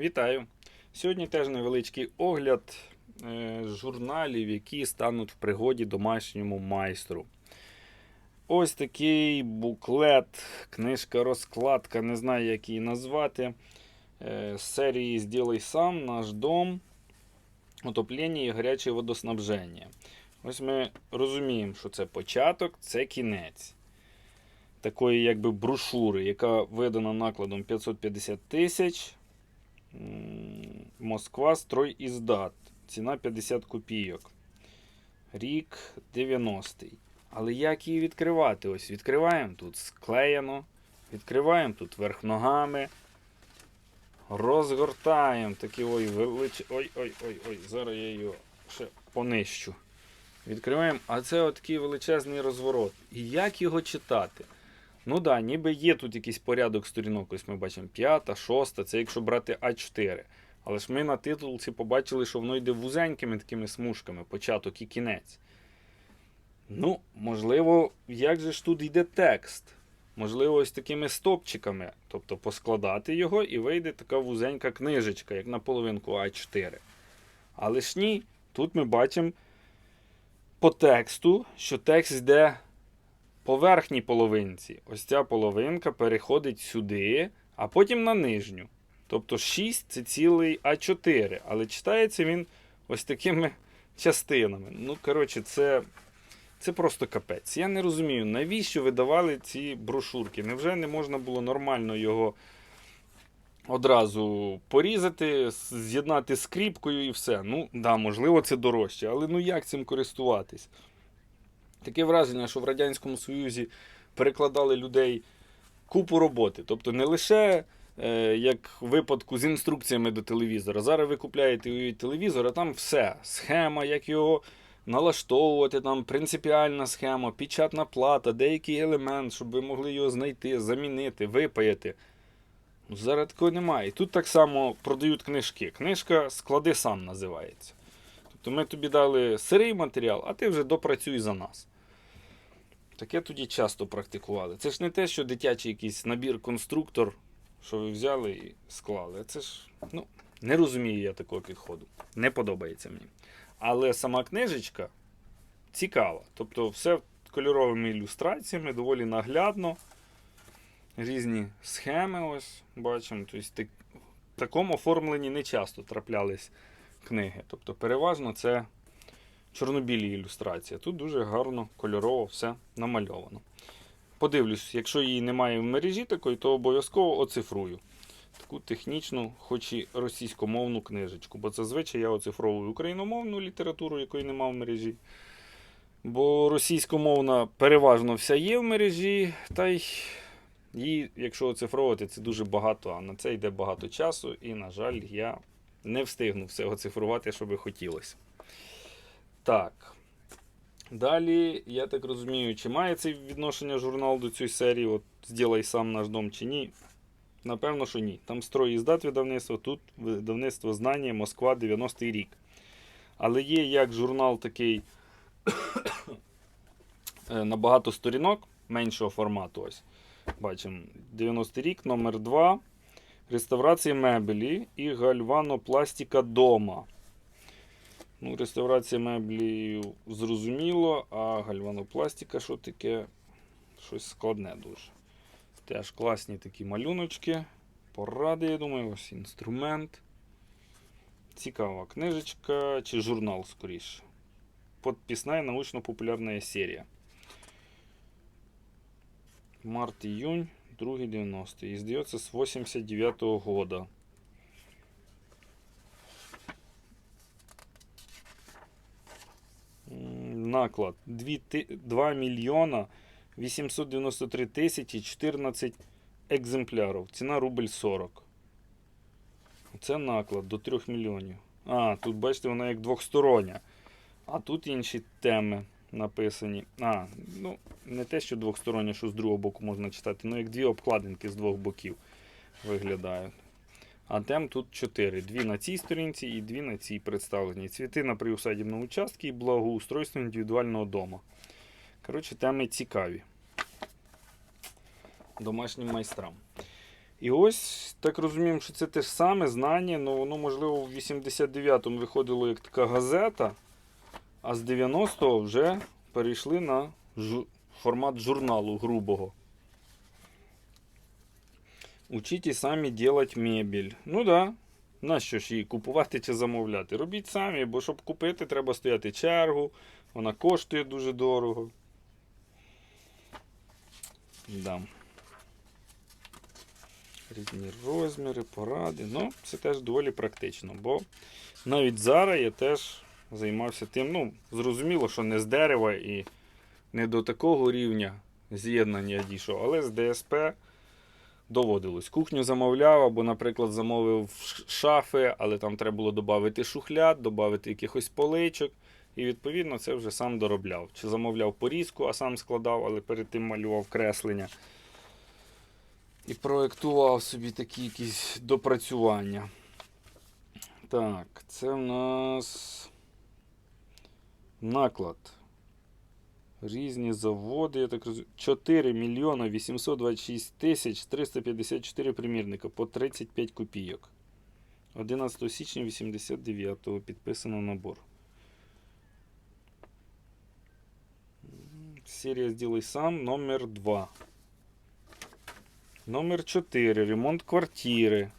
Вітаю! Сьогодні теж невеличкий огляд е, журналів, які стануть в пригоді домашньому майстру. Ось такий буклет, книжка розкладка, не знаю, як її назвати. Е, з серії Зділай сам, наш дом, отоплення і гаряче водоснабження. Ось ми розуміємо, що це початок, це кінець. Такої якби брошури, яка видана накладом 550 тисяч. Москва строй іздат. Ціна 50 копійок. Рік 90-й. Але як її відкривати? Ось відкриваємо тут склеєно. Відкриваємо тут верх ногами. Розгортаємо такий ой велич... Ой-ой-ой, зараз я його ще понищу. Відкриваємо, а це отакий величезний розворот. І як його читати? Ну да, ніби є тут якийсь порядок сторінок. Ось ми бачимо п'ята, шоста, це якщо брати А4. Але ж ми на титулці побачили, що воно йде вузенькими такими смужками, початок і кінець. Ну, можливо, як же ж тут йде текст? Можливо, ось такими стопчиками. Тобто поскладати його і вийде така вузенька книжечка, як на половинку А4. Але ж ні, тут ми бачимо по тексту, що текст йде по верхній половинці. Ось ця половинка переходить сюди, а потім на нижню. Тобто 6 це цілий А4, але читається він ось такими частинами. Ну, коротше, це, це просто капець. Я не розумію, навіщо видавали ці брошурки. Невже не можна було нормально його одразу порізати, з'єднати скріпкою і все. Ну, да, можливо, це дорожче, але ну як цим користуватись? Таке враження, що в Радянському Союзі перекладали людей купу роботи. Тобто не лише е, як в випадку з інструкціями до телевізора. Зараз ви купляєте телевізор, а там все. Схема, як його налаштовувати, там принципіальна схема, печатна плата, деякий елемент, щоб ви могли його знайти, замінити, випаяти. Ну, Зараз такого немає. І тут так само продають книжки. Книжка склади сам називається. Тобто ми тобі дали сирий матеріал, а ти вже допрацюй за нас. Таке тоді часто практикували. Це ж не те, що дитячий якийсь набір конструктор, що ви взяли і склали. Це ж, ну, не розумію я такого підходу. Не подобається мені. Але сама книжечка цікава. Тобто, все кольоровими ілюстраціями, доволі наглядно. Різні схеми, ось бачимо. Тобто, в такому оформленні не часто траплялись книги. Тобто, переважно це чорнобілі ілюстрації. Тут дуже гарно, кольорово все намальовано. Подивлюсь, якщо її немає в мережі такої, то обов'язково оцифрую. Таку технічну, хоч і російськомовну книжечку. Бо зазвичай я оцифровую україномовну літературу, якої немає в мережі. Бо російськомовна переважно вся є в мережі, та й її, якщо оцифровувати, це дуже багато, а на це йде багато часу, і, на жаль, я не встигну все оцифрувати, що би хотілося. Так. Далі, я так розумію, чи має це відношення журнал до цієї серії, от «Зділай сам наш дом чи ні. Напевно, що ні. Там строй і здат видавництво, тут видавництво знання Москва 90-й рік. Але є як журнал такий е, на багато сторінок меншого формату. ось. Бачимо 90-й рік, номер 2 Реставрація меблі і гальванопластика дома. Ну, Реставрація меблі зрозуміло, а гальванопластика що таке? Щось складне дуже. Теж класні такі малюночки. Поради, я думаю, ось інструмент. Цікава книжечка чи журнал скоріше. Подписная научно-популярная серия. Март-июнь, другий 90 Издается с 89 -го года. Наклад 2, 2 мільйона 893 тисячі 14 екземплярів. Ціна рубль 40. Це наклад до 3 мільйонів. А, тут бачите, вона як двохстороння. А тут інші теми написані. А, ну, не те, що двохстороння, що з другого боку можна читати, ну як дві обкладинки з двох боків виглядають. А тем тут 4. Дві на цій сторінці і дві на цій представлені. Цвіти на приусадібному участку і благоустройство індивідуального дому. Коротше, теми цікаві. Домашнім майстрам. І ось так розуміємо, що це те ж саме знання, але воно, можливо, в 89-му виходило як така газета, а з 90-го вже перейшли на жу- формат журналу грубого. Учіть самі делать мебель. Ну да. Нащо ж її купувати чи замовляти? Робіть самі, бо щоб купити, треба стояти чергу, вона коштує дуже дорого. Да. Різні розміри, поради. Ну, це теж доволі практично, бо навіть зараз я теж займався тим. Ну, зрозуміло, що не з дерева і не до такого рівня з'єднання дійшов, але з ДСП доводилось. Кухню замовляв, або, наприклад, замовив шафи, але там треба було додати шухляд, додати якихось поличок. І відповідно це вже сам доробляв. Чи замовляв порізку, а сам складав, але перед тим малював креслення. І проєктував собі такі якісь допрацювання. Так, це в нас наклад. Різні заводи, я так розумію. 4 мільйона 826 тисяч 354 примірника по 35 копійок. 11 січня 89-го підписано набор. Серія «Сделай сам» номер 2. Номер 4. Ремонт квартири.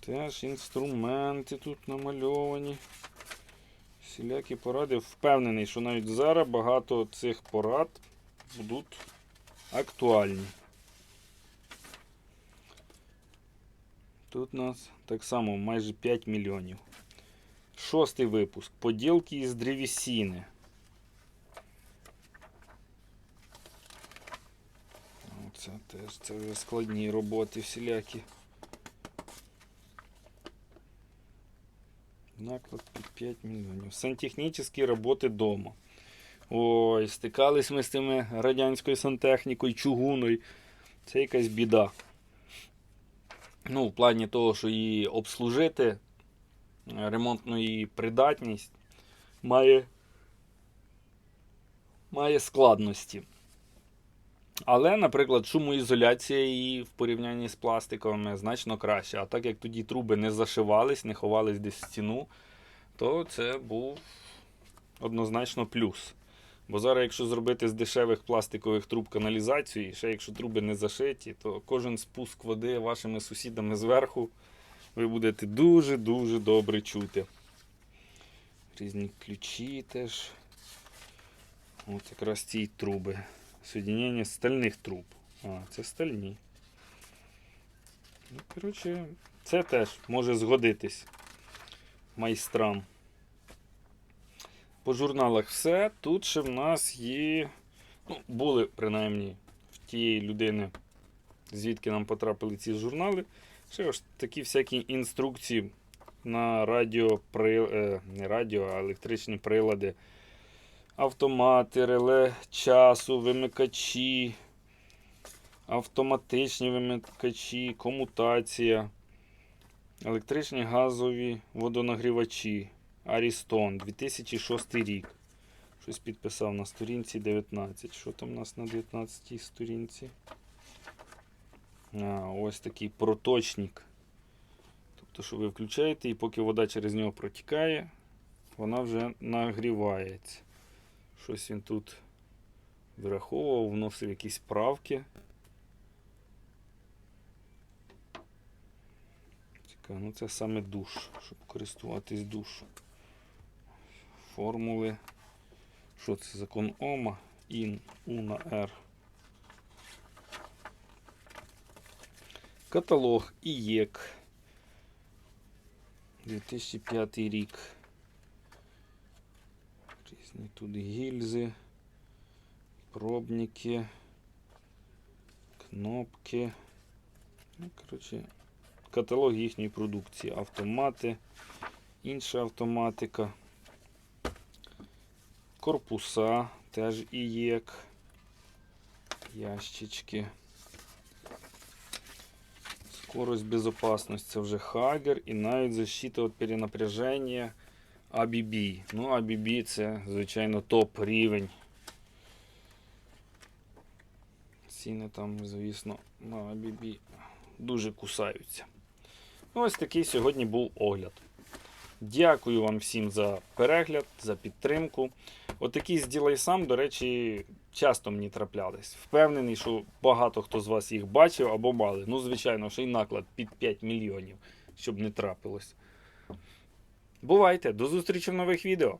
Теж інструменти тут намальовані. Всілякі поради. Впевнений, що навіть зараз багато цих порад будуть актуальні. Тут у нас так само майже 5 мільйонів. Шостий випуск. Поділки із древесини. Це теж це вже складні роботи всілякі. Наклад під 5 мільйонів. Сантехнічні роботи вдома. Ой, стикались ми з тими радянською сантехнікою, чугуною. Це якась біда. Ну, в плані того, що її обслужити, ремонтну її придатність має, має складності. Але, наприклад, шумоізоляція її в порівнянні з пластиковими значно краще. А так як тоді труби не зашивались, не ховались десь в стіну, то це був однозначно плюс. Бо зараз, якщо зробити з дешевих пластикових труб каналізацію, і ще якщо труби не зашиті, то кожен спуск води вашими сусідами зверху ви будете дуже-дуже добре чути. Різні ключі теж. От якраз ці труби. Соединення стальних труб. А, це стальні. Ну, коротше, це теж може згодитись майстрам. По журналах все. Тут ще в нас є. Ну, були, принаймні, в тієї людини, звідки нам потрапили ці журнали. Ще ось такі всякі інструкції на радіо, при... е, не радіо, а електричні прилади автомати, реле часу, вимикачі, автоматичні вимикачі, комутація, електричні газові водонагрівачі. Арістон, 2006 рік. Щось підписав на сторінці 19. Що там у нас на 19 сторінці? А, ось такий проточник. Тобто, що ви включаєте, і поки вода через нього протікає, вона вже нагрівається. Щось він тут враховував, вносив якісь правки. Цікаво, ну це саме душ, щоб користуватись душу. Формули. Що це? Закон Ома, Ін, У на Р. Каталог ІЄК. 2005 рік. Тут гільзи, пробники, кнопки. Ну, коротше, каталог їхньої продукції. Автомати, інша автоматика, корпуса, теж ІЄК, ящички. Скорость безопасность це вже Хагер і навіть защита від перенапряження ABB. Ну, ABB це, звичайно, топ рівень. Ціни там, звісно, на Абібі дуже кусаються. Ну, Ось такий сьогодні був огляд. Дякую вам всім за перегляд, за підтримку. Отакі зділай сам, до речі, часто мені траплялись. Впевнений, що багато хто з вас їх бачив або мали. Ну, звичайно, ще й наклад під 5 мільйонів, щоб не трапилось. Бувайте, до зустрічі в нових відео.